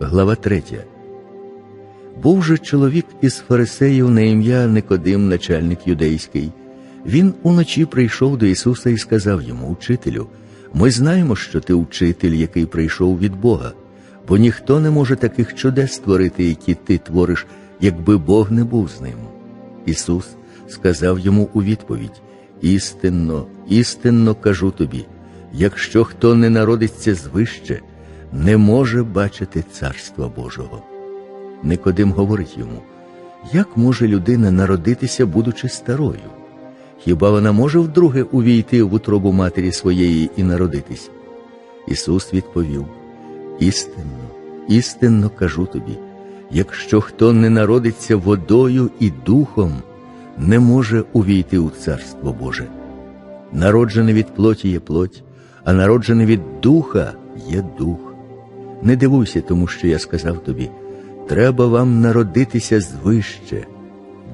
Глава 3. Був же чоловік із фарисеїв на ім'я Никодим, начальник юдейський. Він уночі прийшов до Ісуса і сказав йому, Учителю, ми знаємо, що ти учитель, який прийшов від Бога, бо ніхто не може таких чудес створити, які ти твориш, якби Бог не був з ним. Ісус сказав йому у відповідь: Істинно, істинно кажу тобі, якщо хто не народиться звище, не може бачити Царства Божого. Никодим говорить йому, як може людина народитися, будучи старою? Хіба вона може вдруге увійти в утробу матері своєї і народитись? Ісус відповів: Істинно, істинно кажу тобі, якщо хто не народиться водою і духом, не може увійти у Царство Боже. Народжене від плоті є плоть, а народжене від духа є дух. Не дивуйся тому, що я сказав тобі, треба вам народитися звище.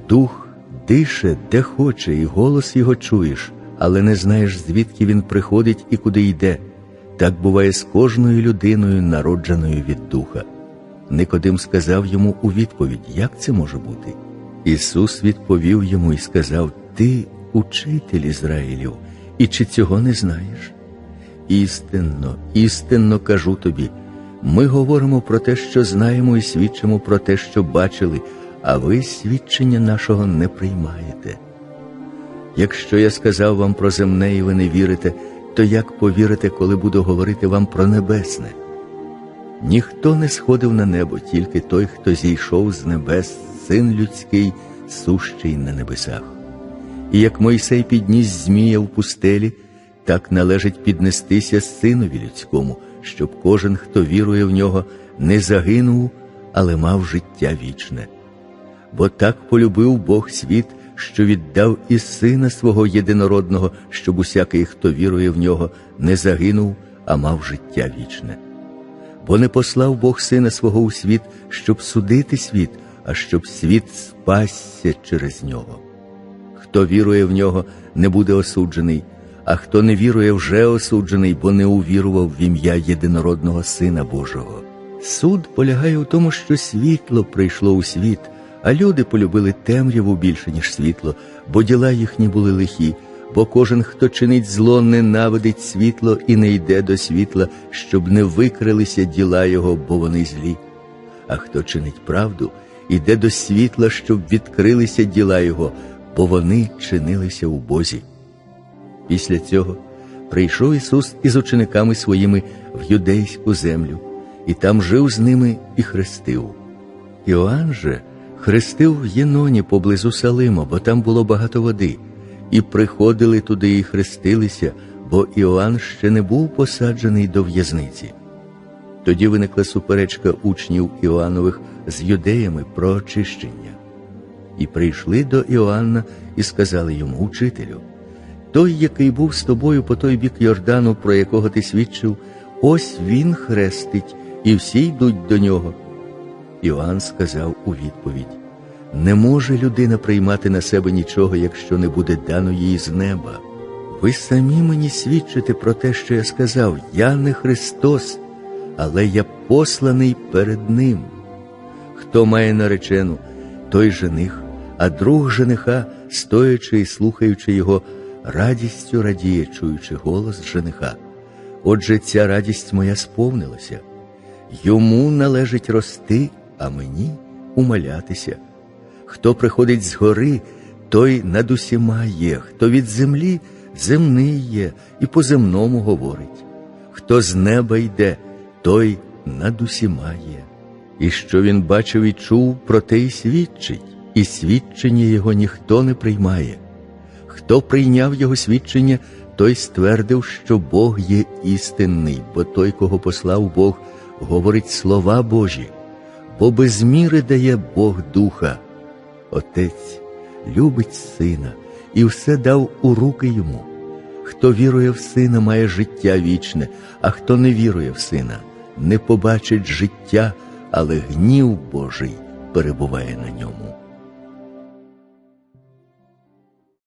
Дух дише, де хоче, і голос його чуєш, але не знаєш, звідки він приходить і куди йде. Так буває з кожною людиною, народженою від духа. Никодим сказав йому у відповідь, як це може бути? Ісус відповів йому і сказав: Ти учитель Ізраїлів, і чи цього не знаєш? Істинно, істинно кажу тобі. Ми говоримо про те, що знаємо, і свідчимо про те, що бачили, а ви свідчення нашого не приймаєте. Якщо я сказав вам про земне і ви не вірите, то як повірите, коли буду говорити вам про небесне? Ніхто не сходив на небо, тільки той, хто зійшов з небес, син людський, сущий на небесах. І як Мойсей підніс Змія в пустелі, так належить піднестися синові людському, щоб кожен, хто вірує в нього, не загинув, але мав життя вічне. Бо так полюбив Бог світ, що віддав і сина свого єдинородного, щоб усякий, хто вірує в нього, не загинув, а мав життя вічне. Бо не послав Бог сина свого у світ, щоб судити світ, а щоб світ спасся через нього. Хто вірує в нього, не буде осуджений, а хто не вірує, вже осуджений, бо не увірував в ім'я єдинородного Сина Божого. Суд полягає у тому, що світло прийшло у світ, а люди полюбили темряву більше, ніж світло, бо діла їхні були лихі, бо кожен, хто чинить зло, ненавидить світло і не йде до світла, щоб не викрилися діла його, бо вони злі. А хто чинить правду, іде до світла, щоб відкрилися діла його, бо вони чинилися у Бозі. Після цього прийшов Ісус із учениками своїми в юдейську землю, і там жив з ними і хрестив. Іоанн же хрестив в Єноні поблизу Салима, бо там було багато води, і приходили туди і хрестилися, бо Іоанн ще не був посаджений до в'язниці. Тоді виникла суперечка учнів Іоаннових з юдеями про очищення. І прийшли до Іоанна і сказали йому, Учителю, той, який був з тобою по той бік Йордану, про якого ти свідчив, ось він хрестить, і всі йдуть до нього. Іоанн сказав у відповідь: Не може людина приймати на себе нічого, якщо не буде дано їй з неба. Ви самі мені свідчите про те, що я сказав: Я не Христос, але я посланий перед Ним. Хто має наречену, той жених, а друг жениха, стоячи і слухаючи його, радістю радіє, чуючи голос жениха. Отже, ця радість моя сповнилася. Йому належить рости, а мені умалятися. Хто приходить з гори, той над усіма є, хто від землі земний є і по земному говорить. Хто з неба йде, той над усіма є. І що він бачив і чув, про те й свідчить, і свідчення його ніхто не приймає. Хто прийняв його свідчення, той ствердив, що Бог є істинний, бо той, кого послав Бог, говорить слова Божі, бо без міри дає Бог духа. Отець любить сина і все дав у руки йому. Хто вірує в сина, має життя вічне, а хто не вірує в сина, не побачить життя, але гнів Божий перебуває на ньому.